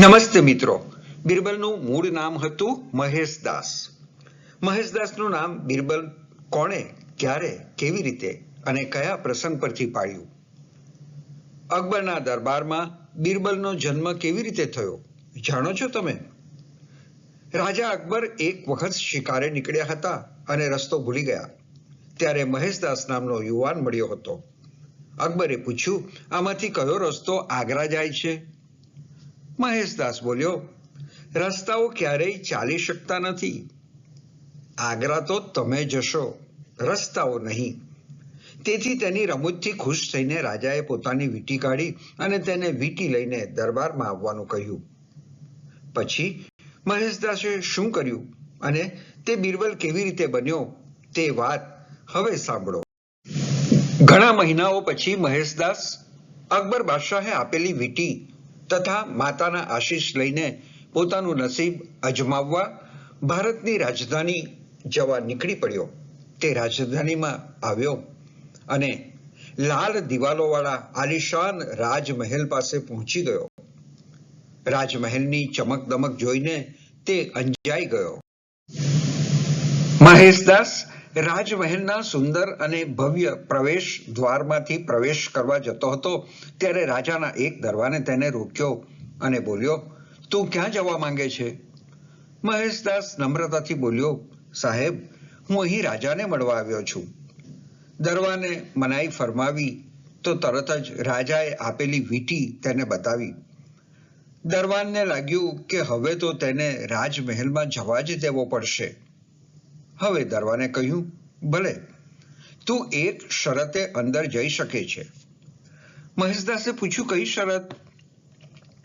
નમસ્તે મિત્રો. બિરબલનું મૂળ નામ હતું મહેશદાસ. મહેશદાસનું નામ બિરબલ કોણે, ક્યારે, કેવી રીતે અને કયા પ્રસંગ પરથી પાડ્યું? અકબરના દરબારમાં બિરબલનો જન્મ કેવી રીતે થયો? જાણો છો તમે? રાજા અકબર એક વખત શિકારે નીકળ્યા હતા અને રસ્તો ભૂલી ગયા. ત્યારે મહેશદાસ નામનો યુવાન મળ્યો હતો. અકબરે પૂછ્યું, આમાંથી કયો રસ્તો આગ્રા જાય છે? મહેશદાસ બોલ્યો, રસ્તાઓ ક્યારેય ચાલી શકતા નથી. આગ્રા તો તમે જશો, રસ્તાઓ નહીં. તેથી તેની રમૂજથી ખુશ થઈને રાજાએ પોતાની વીંટી કાઢી અને તેને વીંટી લઈને દરબારમાં આવવાનું કહ્યું. પછી મહેશદાસે શું કર્યું અને તે બિરબલ કેવી રીતે બન્યો તે વાત હવે સાંભળો. ઘણા મહિનાઓ પછી મહેશદાસ અકબર બાદશાહે આપેલી વીંટી તથા માતાના આશીષ લઈને પોતાનું નસીબ અજમાવવા ભારતની રાજધાની જવા નીકળી પડ્યો. તે રાજધાનીમાં આવ્યો અને લાલ દિવાલોવાળા આલિશાન રાજમહેલ પાસે પહોંચી ગયો. રાજમહેલની ચમક દમક જોઈને તે અંજાઈ ગયો. મહેશદાસ રાજમહેલના સુંદર અને ભવ્ય પ્રવેશ દ્વારમાંથી પ્રવેશ કરવા જતો હતો, ત્યારે રાજાના એક દરવાને તેને રોક્યો અને બોલ્યો, તું ક્યાં જવા માંગે છે? મહેશદાસ નમ્રતાથી બોલ્યો, સાહેબ, હું અહીં રાજાને મળવા આવ્યો છું. દરવાને મનાઈ ફરમાવી, તો તરત જ રાજાએ આપેલી વીંટી તેને બતાવી. દરવાનને લાગ્યું કે હવે તો તેને રાજમહેલમાં જવા જ દેવો પડશે. હવે દરવાને કહ્યું, ભલે, તું એક શરતે અંદર જઈ શકે છે. મહેશદાસે પૂછ્યું, કઈ શરત?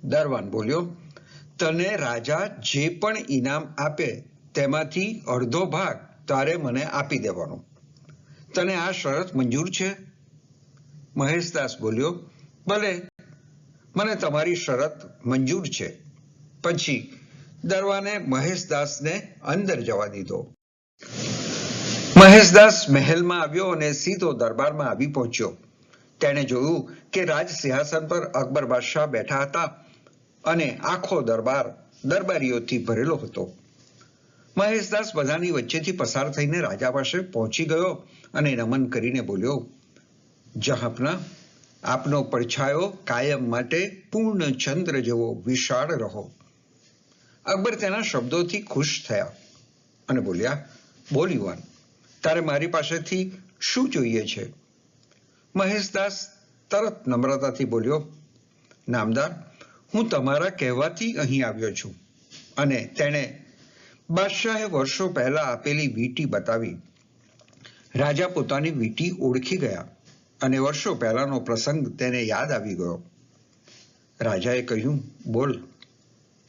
દરવાન બોલ્યો, તને રાજા જે પણ ઇનામ આપે તેમાંથી અડધો ભાગ તારે મને આપી દેવાનો. તને આ શરત મંજૂર છે? મહેશદાસ બોલ્યો, ભલે, મને તમારી શરત મંજૂર છે. પછી દરવાને મહેશદાસને અંદર જવા દીધો. મહેશદાસ મહેલમાં આવ્યો અને સીધો દરબારમાં આવી પહોંચ્યો. તેણે જોયું કે રાજ સિંહાસન પર અકબર બાદશાહ બેઠા હતા અને આખો દરબાર દરબારીઓથી ભરેલો હતો. મહેશદાસ બધાની વચ્ચેથી પસાર થઈને રાજા પાસે પહોંચી ગયો અને નમન કરીને બોલ્યો જહાપના આપનો પડછાયો કાયમ માટે પૂર્ણ ચંદ્ર જેવો વિશાળ રહો. અકબર તેના શબ્દોથી ખુશ થયા અને બોલ્યા, બોલ યુવાન તારે મારી પાસેથી શું જોઈએ છે? મહેશદાસ તરત નમ્રતાથી બોલ્યો, નામદાર, હું તમારા કહેવાથી અહીં આવ્યો છું. અને તેણે બાદશાહે વર્ષો પહેલા આપેલી વીંટી બતાવી. રાજા પોતાની વીંટી ઓળખી ગયા અને વર્ષો પહેલાનો પ્રસંગ તેને યાદ આવી ગયો. રાજાએ કહ્યું, બોલ,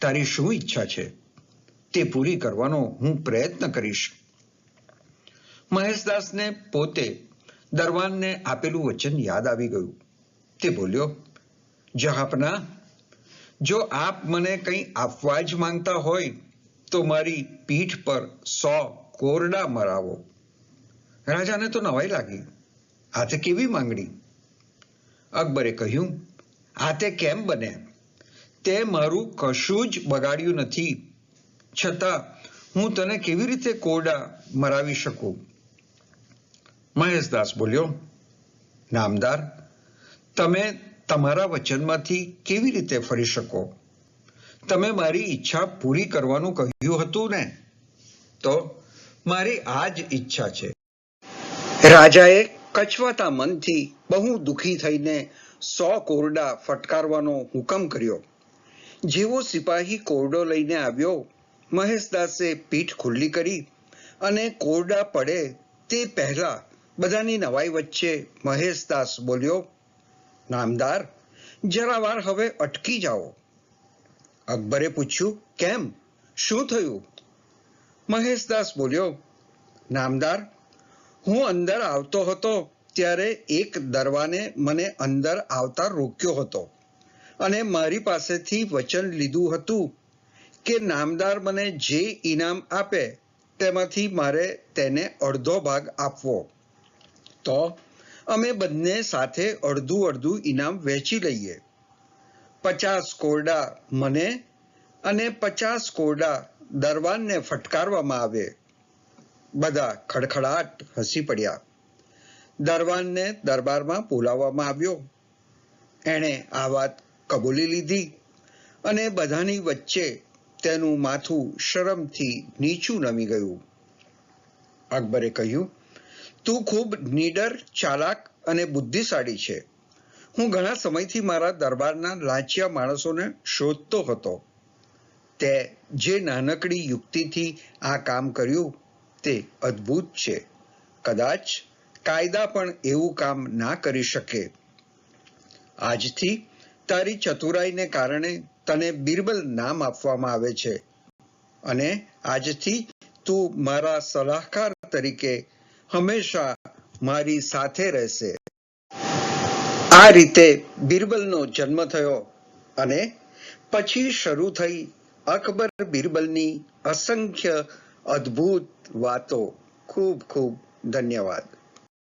તારી શું ઈચ્છા છે? તે પૂરી કરવાનો હું પ્રયત્ન કરીશ. મહેશદાસને પોતે દરવાનને આપેલું વચન યાદ આવી ગયું. તે બોલ્યો જહાપના જો આપ મને કંઈ આપવા જ માંગતા હોય, તો મારી પીઠ પર સો કોરડા મરાવો. રાજાને તો નવાઈ લાગી. આ તે કેવી માંગણી? અકબરે કહ્યું આ તે કેમ બને? તે મારું કશું જ બગાડ્યું નથી. છતાં હું તને કેવી રીતે કોરડા મરાવી શકું? મહેશદાસ બોલ્યો, નામદાર, તમે તમારા વચનમાંથી કેવી રીતે ફરી શકો? તમે મારી ઈચ્છા પૂરી કરવાનું કહ્યું હતું ને, તો મારી આ જ ઈચ્છા છે. રાજાએ કચવાતા મનથી બહુ દુખી થઈને સો કોરડા ફટકારવાનો હુકમ કર્યો. જેવો સિપાહી કોરડો લઈને આવ્યો, મહેશદાસે પીઠ ખુલ્લી કરી અને કોરડા પડે તે પહેલા બધાની નવાઈ વચ્ચે મહેશદાસ બોલ્યો, નામદાર, જરા વાર હવે અટકી જાઓ. અકબરે પૂછ્યું, કેમ? શું થયું? મહેશદાસ બોલ્યો, નામદાર, હું અંદર આવતો હતો ત્યારે એક દરવાને મને અંદર આવતા રોક્યો હતો અને મારી પાસેથી વચન લીધું હતું કે નામદાર મને જે ઇનામ આપે તેમાંથી મારે તેને અડધો ભાગ આપવો. તો અમે બંને સાથે અડધું અડધું ઇનામ વહેંચી લઈએ. પચાસ કોરડા મને અને પચાસ કોરડા દરવાનને ફટકારવામાં આવે. બધા ખડખડાટ હસી પડ્યા. દરવાનને દરબારમાં બોલાવવામાં આવ્યો. એણે આ વાત કબૂલી લીધી અને બધાની વચ્ચે તેનું માથું શરમથી નીચું નમી ગયું. અકબરે કહ્યું તું ખૂબ નીડર, ચાલાક અને બુદ્ધિશાળી છે. હું ઘણા સમયથી મારા દરબારના લાંચિયા માણસોને શોધતો હતો. તે જે નાનકડી યુક્તિથી આ કામ કર્યું તે અદ્ભુત છે. કદાચ કાયદા પણ એવું કામ ના કરી શકે. આજથી તારી ચતુરાઈને કારણે તને બિરબલ નામ આપવામાં આવે છે. અને આજથી તું મારા સલાહકાર તરીકે હંમેશા મારી સાથે રહેશે. આ રીતે બિરબલનો જન્મ થયો અને પછી શરૂ થઈ અકબર બિરબલની અસંખ્ય અદ્ભુત વાતો. ખૂબ ખૂબ ધન્યવાદ.